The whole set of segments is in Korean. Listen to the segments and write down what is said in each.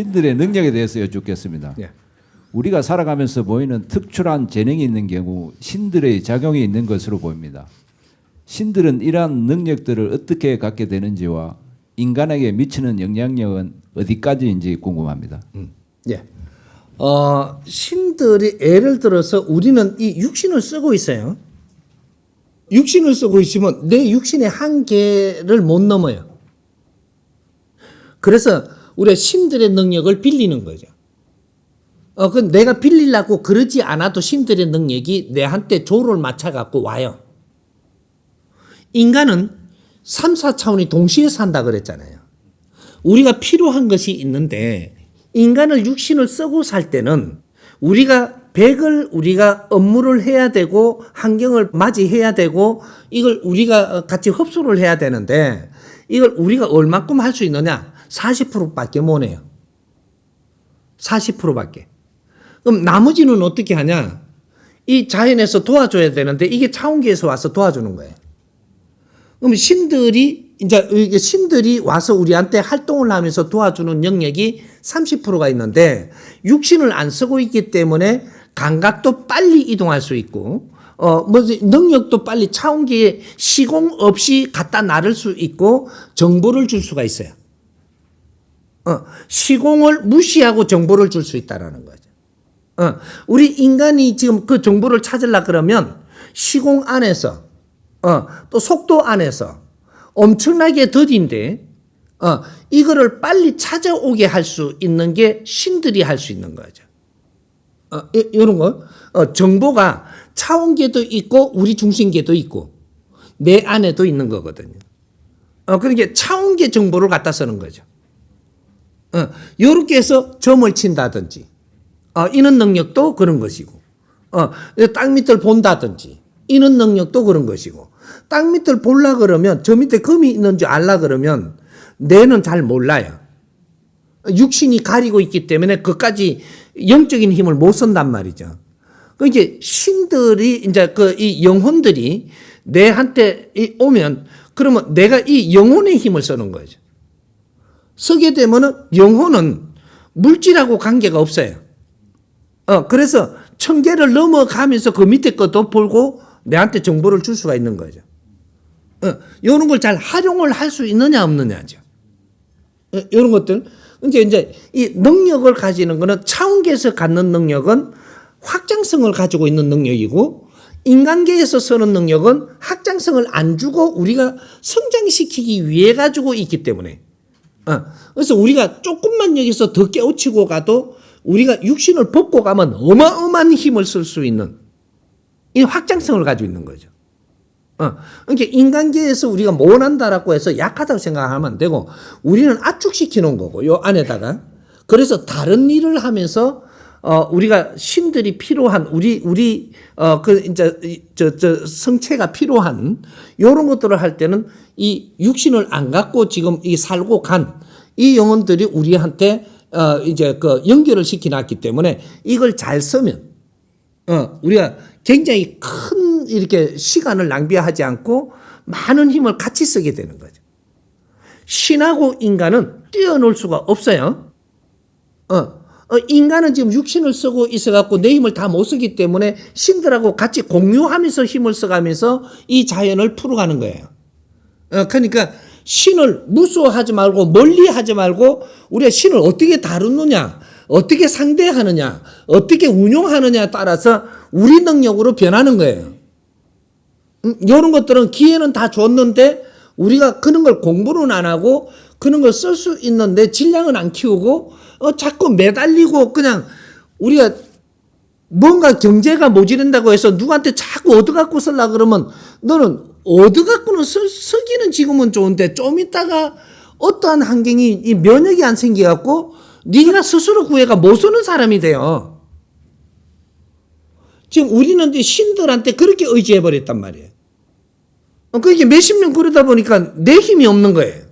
신들의 능력에 대해서 여쭙겠습니다. 예. 우리가 살아가면서 보이는 특출한 재능이 있는 경우 신들의 작용이 있는 것으로 보입니다. 신들은 이러한 능력들을 어떻게 갖게 되는지와 인간에게 미치는 영향력은 어디까지인지 궁금합니다. 예. 어, 신들이 예를 들어서 우리는 이 육신을 쓰고 있어요. 육신을 쓰고 있으면 내 육신의 한계를 못 넘어요. 그래서 우리가 신들의 능력을 빌리는 거죠. 어, 그 내가 빌리려고 그러지 않아도 신들의 능력이 내한테 조를 맞춰갖고 와요. 인간은 3, 4차원이 동시에 산다 그랬잖아요. 우리가 필요한 것이 있는데 인간을 육신을 쓰고 살 때는 우리가 백을 우리가 업무를 해야 되고 환경을 맞이해야 되고 이걸 우리가 같이 흡수를 해야 되는데 이걸 우리가 얼마큼 할 수 있느냐? 40%밖에 못 해요. 40%밖에. 그럼 나머지는 어떻게 하냐? 이 자연에서 도와줘야 되는데 이게 차원계에서 와서 도와주는 거예요. 그럼 신들이 이제 신들이 와서 우리한테 활동을 하면서 도와주는 영역이 30%가 있는데 육신을 안 쓰고 있기 때문에 감각도 빨리 이동할 수 있고 어 뭐지 능력도 빨리 차원기에 시공 없이 갖다 나를 수 있고 정보를 줄 수가 있어요. 어 시공을 무시하고 정보를 줄 수 있다라는 거죠. 어 우리 인간이 지금 그 정보를 찾으려 그러면 시공 안에서 어, 또 속도 안에서 엄청나게 더딘데, 어, 이거를 빨리 찾아오게 할 수 있는 게 신들이 할 수 있는 거죠. 어, 이, 이런 거, 어, 정보가 차원계도 있고, 우리 중심계도 있고, 내 안에도 있는 거거든요. 어, 그러니까 차원계 정보를 갖다 쓰는 거죠. 어, 요렇게 해서 점을 친다든지, 어, 이런 능력도 그런 것이고, 어, 땅 밑을 본다든지, 이런 능력도 그런 것이고, 땅 밑을 볼라 그러면 저 밑에 금이 있는지 알라 그러면 뇌는 잘 몰라요. 육신이 가리고 있기 때문에 그까지 영적인 힘을 못 쓴단 말이죠. 그 이제 신들이 이제 그 이 영혼들이 내한테 이 오면 그러면 내가 이 영혼의 힘을 쓰는 거죠. 쓰게 되면은 영혼은 물질하고 관계가 없어요. 어, 그래서 천계를 넘어가면서 그 밑에 것도 보고 내한테 정보를 줄 수가 있는 거죠. 어, 이런 걸 잘 활용을 할 수 있느냐 없느냐죠. 어, 이런 것들. 이제 이제 이 능력을 가지는 거는 차원계에서 갖는 능력은 확장성을 가지고 있는 능력이고 인간계에서 쓰는 능력은 확장성을 안 주고 우리가 성장시키기 위해 가지고 있기 때문에. 어, 그래서 우리가 조금만 여기서 더 깨우치고 가도 우리가 육신을 벗고 가면 어마어마한 힘을 쓸 수 있는 이 확장성을 가지고 있는 거죠. 어, 그러니까 인간계에서 우리가 못한다라고 해서 약하다고 생각하면 안 되고 우리는 압축시켜 놓은 거고 요 안에다가. 그래서 다른 일을 하면서 어 우리가 신들이 필요한 우리 우리 어 그 이제 저 저 성체가 필요한 요런 것들을 할 때는 이 육신을 안 갖고 지금 이 살고 간 이 영혼들이 우리한테 어 이제 그 연결을 시켜 놨기 때문에 이걸 잘 쓰면 어, 우리가 굉장히 큰 이렇게 시간을 낭비하지 않고 많은 힘을 같이 쓰게 되는 거죠. 신하고 인간은 뛰어놀 수가 없어요. 어, 어, 인간은 지금 육신을 쓰고 있어갖고 내 힘을 다 못 쓰기 때문에 신들하고 같이 공유하면서 힘을 써가면서 이 자연을 풀어가는 거예요. 어, 그러니까 신을 무수하지 말고 멀리 하지 말고 우리가 신을 어떻게 다루느냐, 어떻게 상대하느냐, 어떻게 운용하느냐에 따라서 우리 능력으로 변하는 거예요. 음, 이런 것들은 기회는 다 줬는데 우리가 그런 걸 공부는 안 하고 그런 걸 쓸 수 있는데 질량은 안 키우고 어, 자꾸 매달리고 그냥 우리가 뭔가 경제가 모자른다고 해서 누구한테 자꾸 얻어갖고 쓸라 그러면 너는 얻어갖고는 쓰, 쓰기는 지금은 좋은데 좀 있다가 어떠한 환경이 이 면역이 안 생겨갖고 네가 스스로 구해가 못 쓰는 사람이 돼요. 지금 우리는 신들한테 그렇게 의지해버렸단 말이에요. 어, 그게 몇십 년 그러다 보니까 내 힘이 없는 거예요.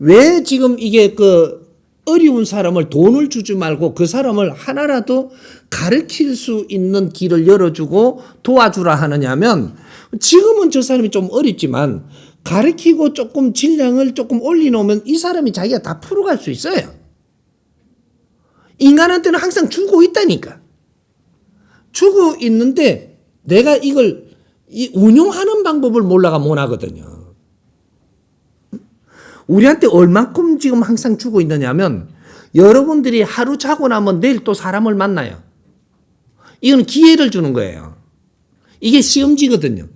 어. 왜 지금 이게 그 어려운 사람을 돈을 주지 말고 그 사람을 하나라도 가르칠 수 있는 길을 열어주고 도와주라 하느냐면 지금은 저 사람이 좀 어렵지만 가르치고 조금 질량을 조금 올려놓으면 이 사람이 자기가 다 풀어갈 수 있어요. 인간한테는 항상 주고 있다니까. 주고 있는데 내가 이걸 이 운용하는 방법을 몰라가 못하거든요. 우리한테 얼만큼 지금 항상 주고 있느냐면 여러분들이 하루 자고 나면 내일 또 사람을 만나요. 이건 기회를 주는 거예요. 이게 시험지거든요.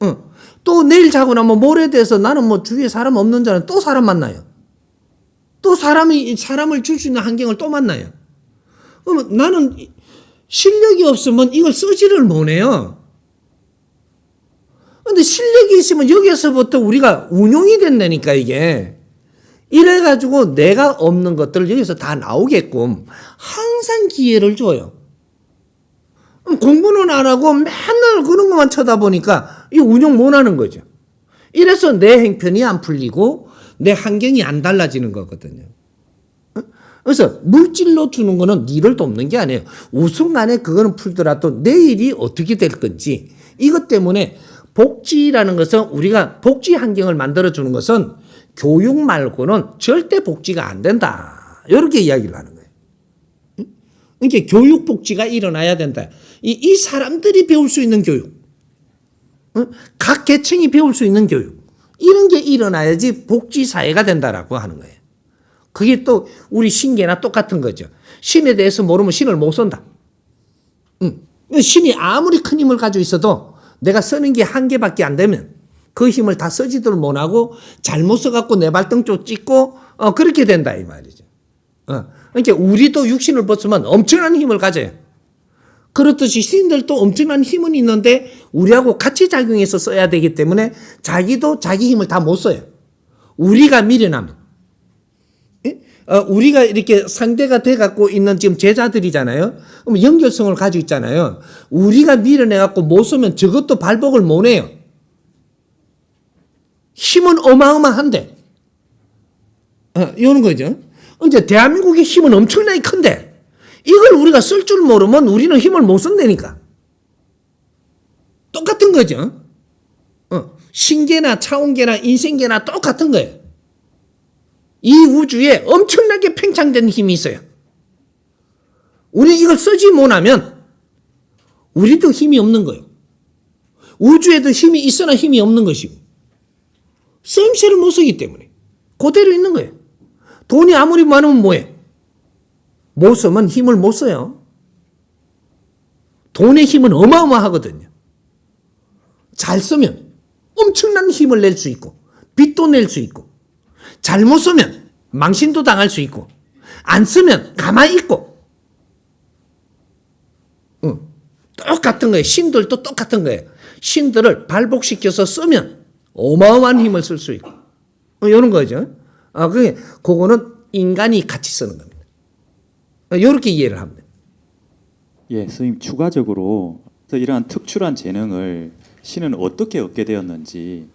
어. 또 내일 자고 나면 모레 돼서 나는 뭐 주위에 사람 없는 자는 또 사람 만나요. 또 사람이 사람을 줄 수 있는 환경을 또 만나요. 그러면 나는 실력이 없으면 이걸 쓰지를 못해요. 근데 실력이 있으면 여기에서부터 우리가 운용이 된다니까 이게. 이래가지고 내가 없는 것들을 여기서 다 나오게끔 항상 기회를 줘요. 공부는 안 하고 맨날 그런 것만 쳐다보니까 이 운용 못 하는 거죠. 이래서 내 행편이 안 풀리고 내 환경이 안 달라지는 거거든요. 어? 그래서 물질로 주는 거는 니를 돕는 게 아니에요. 우순간에 그거는 풀더라도 내일이 어떻게 될 건지 이것 때문에 복지라는 것은 우리가 복지 환경을 만들어 주는 것은 교육 말고는 절대 복지가 안 된다. 이렇게 이야기를 하는 거예요. 응? 그러니까 교육 복지가 일어나야 된다. 이, 이 사람들이 배울 수 있는 교육. 응? 각 계층이 배울 수 있는 교육. 이런 게 일어나야지 복지 사회가 된다라고 하는 거예요. 그게 또 우리 신계나 똑같은 거죠. 신에 대해서 모르면 신을 못 쓴다. 응. 신이 아무리 큰 힘을 가지고 있어도 내가 쓰는 게 한 개밖에 안 되면 그 힘을 다 쓰지도 못하고 잘못 써갖고 내 발등 쪽 찍고 어, 그렇게 된다 이 말이죠. 어. 그러니까 우리도 육신을 벗으면 엄청난 힘을 가져요. 그렇듯이 신들도 엄청난 힘은 있는데 우리하고 같이 작용해서 써야 되기 때문에 자기도 자기 힘을 다 못 써요. 우리가 미련하면. 예? 어, 우리가 이렇게 상대가 돼 갖고 있는 지금 제자들이잖아요. 그럼 연결성을 가지고 있잖아요. 우리가 밀어내 갖고 못 쓰면 저것도 발복을 못 해요. 힘은 어마어마한데. 어, 이런 거죠. 이제 대한민국의 힘은 엄청나게 큰데 이걸 우리가 쓸 줄 모르면 우리는 힘을 못 쓴다니까. 똑같은 거죠. 어, 신계나 차원계나 인생계나 똑같은 거예요. 이 우주에 엄청나게 팽창된 힘이 있어요. 우리 이걸 쓰지 못하면 우리도 힘이 없는 거예요. 우주에도 힘이 있으나 힘이 없는 것이고 쓰임새를 못 쓰기 때문에 그대로 있는 거예요. 돈이 아무리 많으면 뭐해? 못 쓰면 힘을 못 써요. 돈의 힘은 어마어마하거든요. 잘 쓰면 엄청난 힘을 낼 수 있고 빚도 낼 수 있고 잘못 쓰면 망신도 당할 수 있고 안 쓰면 가만히 있고 응. 똑같은 거예요. 신들도 똑같은 거예요. 신들을 발복시켜서 쓰면 어마어마한 힘을 쓸 수 있고 어, 이런 거죠. 아, 그게 그거는 인간이 같이 쓰는 겁니다. 이렇게 이해를 합니다. 예, 선생님 추가적으로 이러한 특출한 재능을 신은 어떻게 얻게 되었는지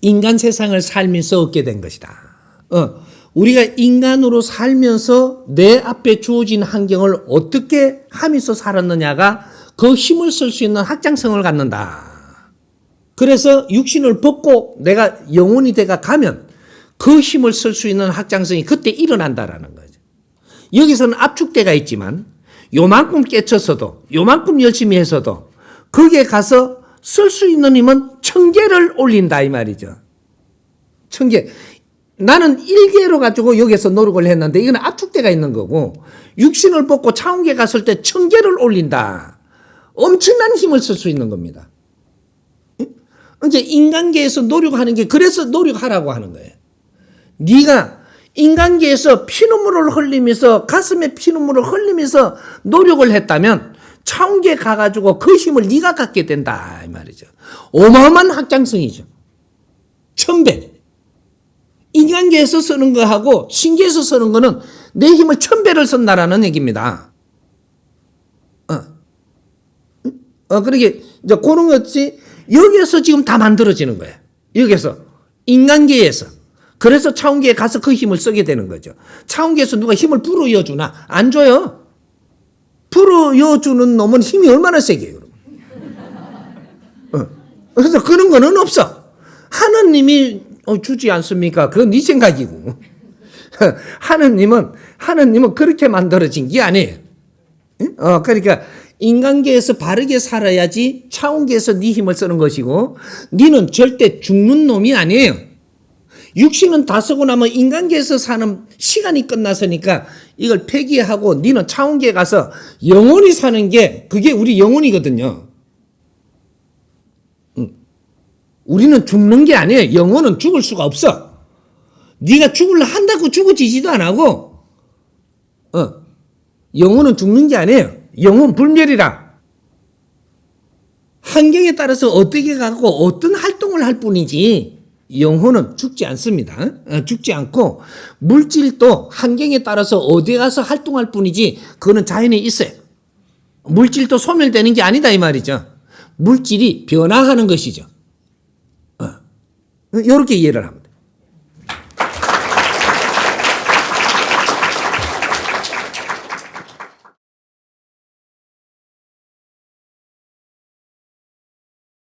인간 세상을 살면서 얻게 된 것이다. 어, 우리가 인간으로 살면서 내 앞에 주어진 환경을 어떻게 하면서 살았느냐가 그 힘을 쓸 수 있는 확장성을 갖는다. 그래서 육신을 벗고 내가 영혼이 돼가 가면 그 힘을 쓸 수 있는 확장성이 그때 일어난다라는 거죠. 여기서는 압축대가 있지만 요만큼 깨쳤어도 요만큼 열심히 했어도 거기에 가서 쓸 수 있는 힘은 천 개를 올린다 이 말이죠. 천 개. 나는 일개로 가지고 여기서 노력을 했는데 이건 압축대가 있는 거고 육신을 벗고 차원계 갔을 때 천 개를 올린다. 엄청난 힘을 쓸 수 있는 겁니다. 이제 인간계에서 노력하는 게 그래서 노력하라고 하는 거예요. 네가 인간계에서 피눈물을 흘리면서 가슴에 피눈물을 흘리면서 노력을 했다면 차원계 가가지고 그 힘을 네가 갖게 된다 이 말이죠. 어마어마한 확장성이죠. 천배. 인간계에서 쓰는 거하고 신계에서 쓰는 거는 내 힘을 천배를 쓴다라는 얘기입니다. 어. 어, 그러게, 이제 그런 것이 여기에서 지금 다 만들어지는 거예요. 여기에서. 인간계에서. 그래서 차원계에 가서 그 힘을 쓰게 되는 거죠. 차원계에서 누가 힘을 불어이어 주나? 안 줘요. 불어이어 주는 놈은 힘이 얼마나 세게, 그럼. 어. 그래서 그런 거는 없어. 하느님이 어, 주지 않습니까? 그건 네 생각이고. 하느님은 하느님은 그렇게 만들어진 게 아니에요. 응? 어, 그러니까 인간계에서 바르게 살아야지 차원계에서 네 힘을 쓰는 것이고 네는 절대 죽는 놈이 아니에요. 육신은 다 쓰고 나면 인간계에서 사는 시간이 끝났으니까 이걸 폐기하고 너는 차원계에 가서 영원히 사는 게 그게 우리 영혼이거든요. 응. 우리는 죽는 게 아니에요. 영혼은 죽을 수가 없어. 네가 죽을라 한다고 죽어지지도 안 하고, 어, 영혼은 죽는 게 아니에요. 영혼 불멸이라. 환경에 따라서 어떻게 가고 어떤 활동을 할 뿐이지 영혼은 죽지 않습니다. 어, 죽지 않고 물질도 환경에 따라서 어디 가서 활동할 뿐이지 그거는 자연에 있어요. 물질도 소멸되는 게 아니다 이 말이죠. 물질이 변화하는 것이죠. 이렇게 이해를 합니다.